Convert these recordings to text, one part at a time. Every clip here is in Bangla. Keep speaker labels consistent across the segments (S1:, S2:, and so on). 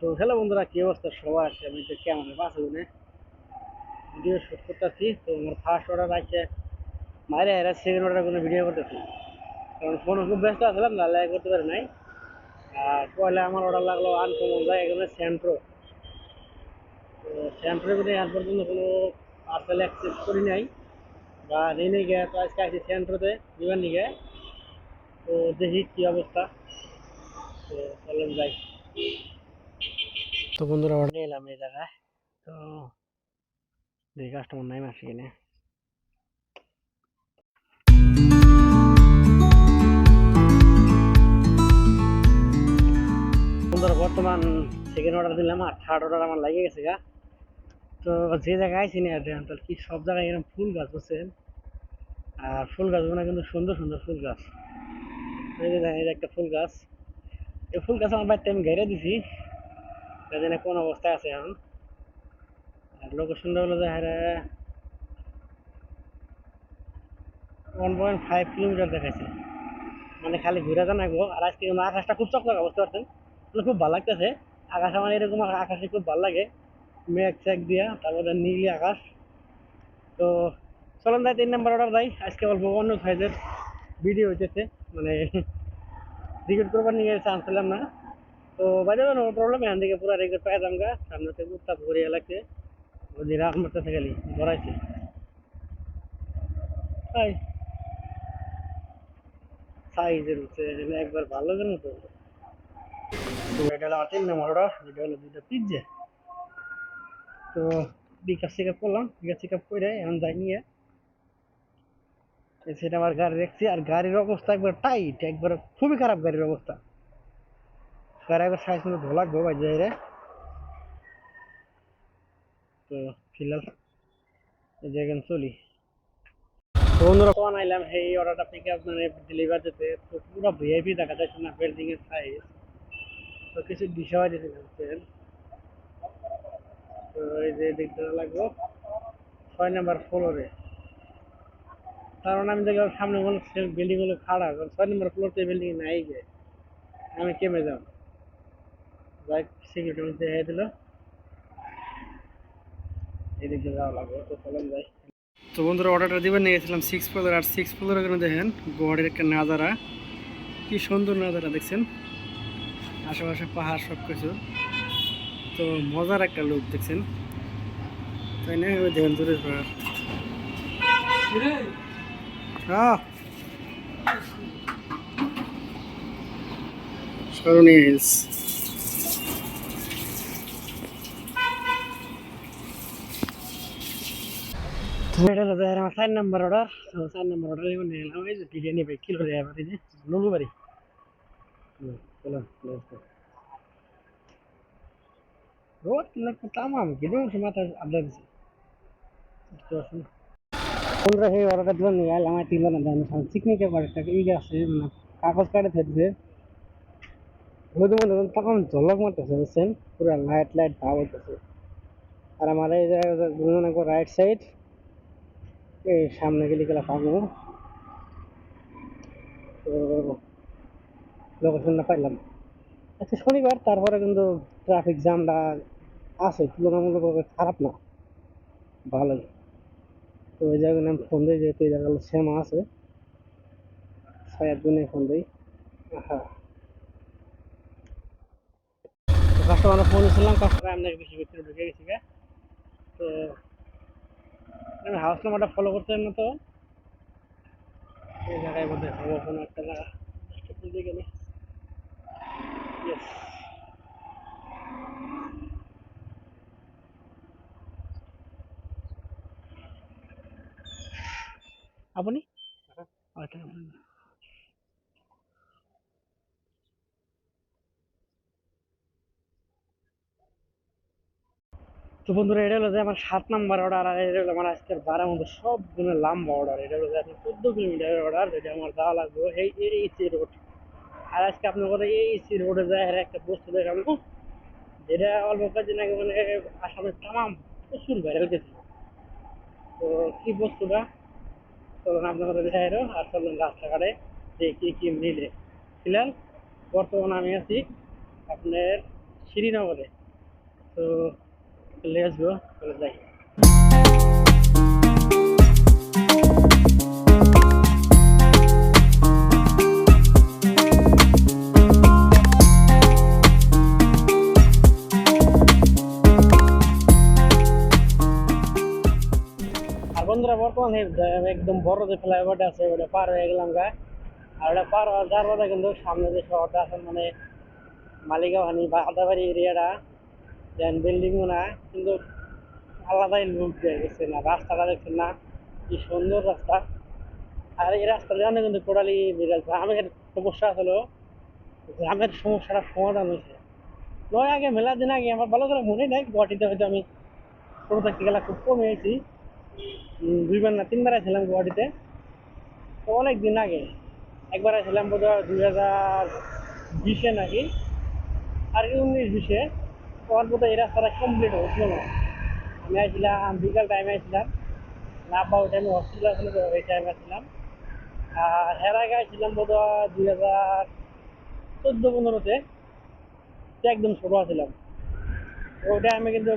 S1: তো হ্যালো বন্ধুরা, কি অবস্থা? সবার আছে। আমি তো কেমন বাসে ভিডিও শুট করতেছি। তো আমার ফার্স্ট অর্ডার আছে। মায়ের এরা সেকেন্ড অর্ডার কোনো ভিডিও করতেছি কারণ ফোন খুব ব্যস্ত আসলাম না লাইক করতে পারি নাই। আর পয়লা আমার অর্ডার লাগল আনকমন যায় এখানে সেন্ট্রো তো সেন্ট্রোর মধ্যে আজ পর্যন্ত কোনো পার্সেল অ্যাক্সেপ্ট করি নাই। বা নেই নেই গিয়ে, তো আজকে আসছি সেন্ট্রোতে দিবার নিগে। তো দেখি কী অবস্থা। তো চলেন যাই। তো বন্ধুরা, অর্ডার এলাম এই জায়গায়। তো দেখি কাস্টমার নাই মাসে কিনে। বন্ধুরা, বর্তমান সেকেন্ড অর্ডার দিলাম আর থার্ড অর্ডার আমার লাগিয়ে গেছে গা। তো যে জায়গায় আইসি না তো কি সব জায়গায় এরকম ফুল গাছ বুঝছেন? আর ফুল গাছ মানে কিন্তু সুন্দর সুন্দর ফুল গাছ। এই যে একটা ফুল গাছ। এই ফুল গাছ আমার বাড়িতে আমি ঘেরে দিছি। জানি না কোন অবস্থায় আছে এখন? আর লোকেশনটা হলো যে হারে ওয়ান পয়েন্ট ফাইভ কিলোমিটার দেখাইছে। মানে খালি ঘুরে যান গো আর আজকে আকাশটা খুব চকচকা, বুঝতে পারছেন? মানে খুব ভালো লাগতেছে। আকাশ আমার এরকম আকাশে খুব ভালো লাগে। মেঘ চেক দিয়া, তারপরে নীলি আকাশ। তো চলুন যাই, তিন নাম্বার অর্ডার দেয় আজকে অল্প অন্য সাইজের ভিডিও হইতেছে। মানে টিকিট করবার নিয়ে চান্স পেলাম না। তো বাজে নো প্রবলেম এখান থেকে পুরো রেকর্ড পাই দাম গা। সামনে থেকে উত্তা পুকুরি এলাকে। ওদিকে রাত মারতেছে খালি ধরাইছে। তাই সাইজের হচ্ছে একবার ভালো কেন তো। তো এটা হলো আমার তিন নম্বর অর্ডার এটা হলো দুটো পিজ্জা। তো বিকাশ চেক আপ করলাম, বিকাশ চেক আপ করে এখন যাই নিয়ে। সেটা আমার গাড়ি দেখছি, আর গাড়ির অবস্থা একবার টাইট একবার খুবই খারাপ গাড়ির অবস্থা। একবার সাইজ মতো ধোলা গো বাই যাই রে। তো ফিলহাল জায়গায় চলি। তো বন্ধুরা কোন আইলাম এই অর্ডারটা পিক আপ মানে ডেলিভার দিতে। তো পুরো ভিআইপি দেখা যাচ্ছে না বিল্ডিং এর সাইজ তো কিছু বিষয় দিতে চাচ্ছেন। তো এই যে দেখতে লাগবো। ছয় নাম্বার ফ্লোরে কারণ আমি দেখি সামনে কোনো বিল্ডিংগুলো খাড়া ছয় নম্বর ফ্লোর তো বিল্ডিং নাই গে। আমি কেমে যাব? সিকিউরিটি দেখে দিল। এদিক যাওয়া লাগবে, তো চলেন যাই। তো বন্ধুরা অর্ডারটা দিবেন, নিয়ে গেছিলাম সিক্স ফ্লোর আর সিক্স ফ্লোর এখানে দেখেন গোয়াড়ের একটা নাজারা। কি সুন্দর নাজারা, দেখছেন? আশেপাশে পাহাড় সব কিছু তো মজার একটা লুক দেখছেন? তাই না? ওই দেখেন, দূরের পাহাড়। হ্যাঁ হিলস এটা হলো আমার চার নাম্বার অর্ডার তো চার নাম্বার অর্ডার এবার নিয়ে এলাম এই যে বিরিয়ানি ভাই কিলো দেয় আবার এই যে লুলু বাড়ি হুম, চলো. রোদ লাগতো তামাম কিন্তু মাথা বুঝতে পারছেন বন্ধুরা সেই অর্ডারটা দিলাম নিয়ে এলাম আমার তিন না দাম পিকনিকের একটা ই আছে মানে কাগজ কাটে থাকছে ওই মধ্যে তখন ঝলক মারতেছে বুঝছেন পুরো লাইট লাইট ভাব হইতেছে আর আমার এই জায়গায় রাইট সাইড এই সামনে গেলে গেলে পাবো। তো লোকেশনটা পাইলাম। আচ্ছা শনিবার, তারপরে কিন্তু ট্রাফিক জ্যামটা আছে, তুলনামূলকভাবে খারাপ না, ভালোই। তো ওই জায়গায় আমি ফোন দিই, যেহেতু এই জায়গাগুলো সেম আছে। জন্য ফোন দিই। হ্যাঁ কাস্টমার ফোন ছিলাম কাস্টমার আপনার বেশি ভিতরে ঢুকে গেছি তো আমি হাউস নাম্বারটা ফলো করতেন না তো? এই জায়গায় বোধহয় হব কোনো একটা জায়গা। খুঁজে গেলে আপনি? আচ্ছা তো বন্ধুরা, এটা হলো যে আমার সাত নাম্বার অর্ডার আর এটা হলো আমার আজকের বারের মধ্যে সবগুলো লম্বা অর্ডার এটা হলো যে আপনার চোদ্দ কিলোমিটারের অর্ডার যেটা আমার যাওয়া লাগবে এই এইসি রোড আর আজকে আপনার কথা এইসি রোডে যায় আর একটা বস্তু দেখাবো, যেটা অল্প কয়েকদিন আগে মানে আসামের তামাম প্রচুর ভাইরাল গেছিল তো কি বস্তুটা চলুন আপনার কথা দেখা এলো আর চলুন রাস্তাঘাটে যে কি কি মিলে। ছিলেন বর্তমানে আমি আছি আপনার শ্রীনগরে। তো লেটস গো চলে যাই। বন্ধুরা, বর্তমানে একদম বড় যে ফ্লাইওভারটা আছে, ওটা পার হয়ে গেলাম গা। আর ওটা পার হওয়ার যার পরে কিন্তু সামনে যে শহরটা আছে মানে মালিগাওহানি বা আদাবাড়ি এরিয়াটা বিল্ডিং না, কিন্তু আলাদাই লুক দিয়ে গেছে না, রাস্তাটা দেখছেন না, কি সুন্দর রাস্তা। আর এই রাস্তার জন্য কিন্তু টোটালি গ্রামের সমস্যা হলো, গ্রামের সমস্যাটা সমাধান হয়েছে। নয়, আগে মেলা দিন আগে আমার ভালো করে মনে নেই, গুয়াহাটিতে হয়তো আমি ছোটো থাকতে গেলে খুব কমে গেছি দুইবার না তিনবার ছিলাম গুয়াহাটিতে। তো অনেক দিন আগে একবার ছিলাম বোধ হয় দুই হাজার বিশে নাকি, আর উনিশ বিশে। তখন বোধ হয় এই রাস্তাটা কমপ্লিট হয়েছিল না আমি আসছিলাম বিকাল টাইমে আসছিলাম নাব্বা ওই টাইমে হসপিটাল ছিল তো ওই টাইমে আসছিলাম আর এর আগে আসছিলাম বোধ হয় দুই হাজার চোদ্দ পনেরোতে একদম ছোটো আছিলাম। তো ওই টাইমে কিন্তু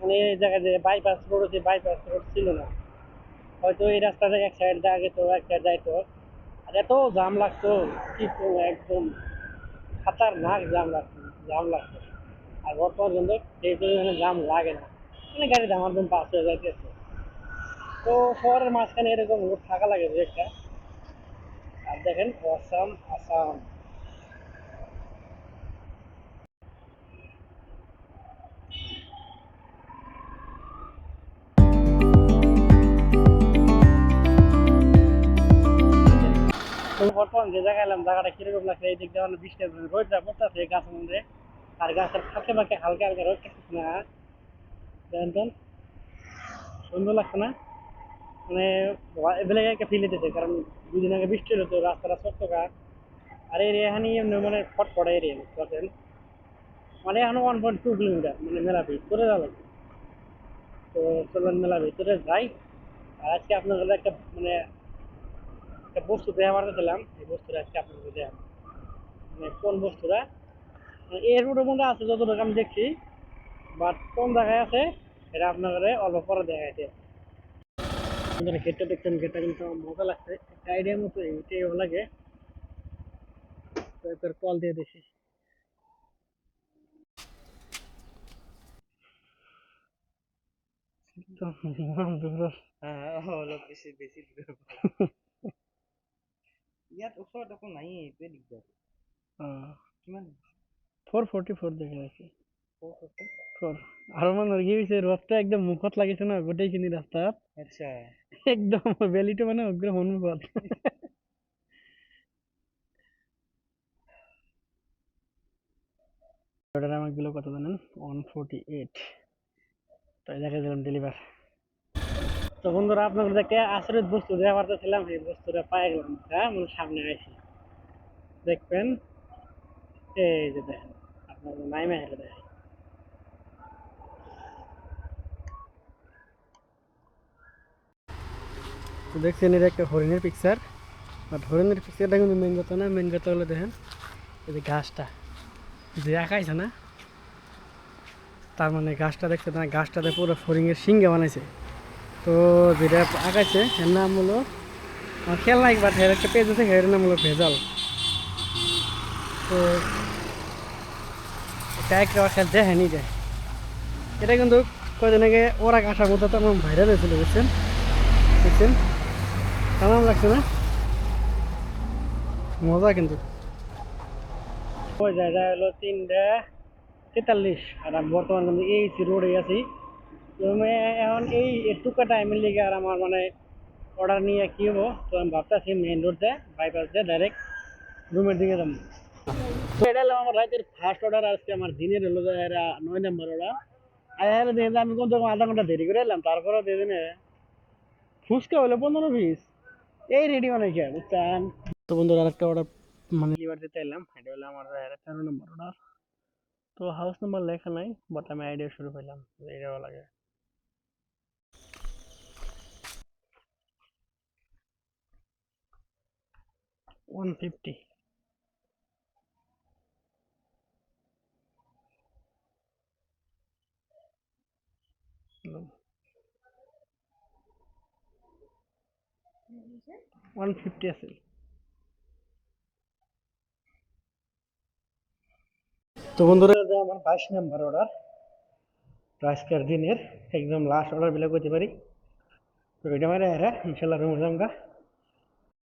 S1: মানে এই জায়গায় যে বাইপাস রোড আছে বাইপাস রোড ছিল না। হয়তো এই রাস্তাটা এক সাইড দিয়ে যেত এক সাইড যাইতো আর এত জাম লাগতো, কি একদম। খাতারনাক জাম লাগতো জাম লাগতো। আর বর্তমান কিন্তু পরিমাণে জাম লাগে না। মানে গাড়ি একদম পাস হয়ে যাইতেছে। তো শহরের মাঝখানে এরকম রোড থাকা লাগে একটা। আর দেখেন আসাম আসাম। বর্তমান যে জায়গায় এলাম, জায়গাটা কীরকম লাগছে? এই দিক দিয়ে বৃষ্টি রোদটা পড়তেছে গাছের মধ্যে। আর গাছের ফাঁকে ফাঁকে হালকা হালকা রোদ থাকতেছে না দেখেন সুন্দর লাগছে না মানে এবেলে একটা ফিল হইতেছে কারণ দুদিন আগে বৃষ্টি হলো তো রাস্তাটা চকচকা আর এই এমনি মানে ফটফটা এরিয়া বুঝতে মানে এখনও ওয়ান পয়েন্ট টু কিলোমিটার মানে মেলা ভিতরে লাগবে তো চলুন মেলা ভিতরে যাই আর আজকে আপনাদের একটা মানে একটা বস্তু দেওয়া পাঠাচ্ছিলাম এই বস্তুটা আজকে আপনাদের দেওয়া মানে কোন বস্তুটা এর রুটের মধ্যে আছে যতটুকু আমি দেখছি বাট কোন জায়গায় আছে এটা আপনাদের অল্প পরে দেখাইতে আপনারা গেটটা দেখছেন গেটটা কিন্তু মজা লাগছে একটা আইডিয়ার মতো এটাই ভালো লাগে। তো কল দিয়ে
S2: বেছি দূৰ ইয়াত ওচৰত একো নায়েই এইটোৱে দিগদাৰ। কিমান
S1: দেখি আৰু মানে কি হৈছে ৰথটো একদম মুখত লাগিছে ন গোটেইখিনি ৰাস্তাত।
S2: আচ্ছা।
S1: একদম বেলিটো মানে একদম সন্মুখত। অর্ডার আমাকে দিল কত জানেন? ওয়ান ফোরটি এইট তো এই দেখে দিলাম ডেলিভার তো বন্ধুরা আপনাদের একটা আশ্রয় বস্তু দেওয়া পারতেছিলাম এই বস্তুটা পাই গেলাম। হ্যাঁ মানে সামনে দেখবেন? এই যে দেখেন। আপনার নাইমে তো দেখছেন, এটা একটা হরিণের পিকচার বাট হরিণের পিকচারটা কিন্তু মেন কথা না মেন কথা হলো দেখেন, এই যে ঘাসটা যে আঁকাইছে না তার মানে গাছটা দেখছে না গাছটাতে পুরো হরিণের সিঙ্গে বানাইছে। তো যেটা আঁকাইছে, এর নাম হলো খেয়াল নাই বাট একটা পেজ আছে, এর নাম হলো ভেজাল। তো এটা একটা খেয়াল দেখেনি যায় এটা কিন্তু কদিন আগে ওরা কাঁঠার মতো তো আমার ভাইরাল হয়েছিল, বুঝছেন? দেখছেন কেমন লাগছে না? মজা কিন্তু। ওই জায়গা হলো তিনটা তেতাল্লিশ। আর আমি বর্তমান কিন্তু এই রোডে আছি। এখন এই একটুকা টাইমের লিগে আর আমার মানে অর্ডার নিয়ে কি হব? তো আমি ভাবতেছি মেইন রোড দিয়ে বাইপাস দিয়ে ডাইরেক্ট রুমের দিকে যাব। এটা হলো আমার রাতের ফার্স্ট অর্ডার আজকে আমার দিনের হলো নয় নম্বর অর্ডার আর এখানে দিয়ে আমি কোন আধা ঘণ্টা দেরি করে এলাম, তারপরেও দিয়ে দিনে ফুচকা হলো পনেরো পিস এই রেডি মানে কি বুঝছেন? তো বন্ধুরা, আরেকটা অর্ডার মানে ডেলিভারি দিতে এলাম। এটা হলো আমার তেরো নম্বর অর্ডার তো হাউস নাম্বার লেখা নাই বাট আমি আইডিয়া শুরু করলাম এইটাও লাগে। ওয়ান ফিফটি আসলাম ওয়ান ফিফটি আছে তো বন্ধুরা যে আমার বাইশ নাম্বার অর্ডার তো আজকের দিনের একদম লাস্ট অর্ডার বিলাক করতে পারি। তো এটা মানে হ্যাঁ ইনশাল্লাহ রুম যামগা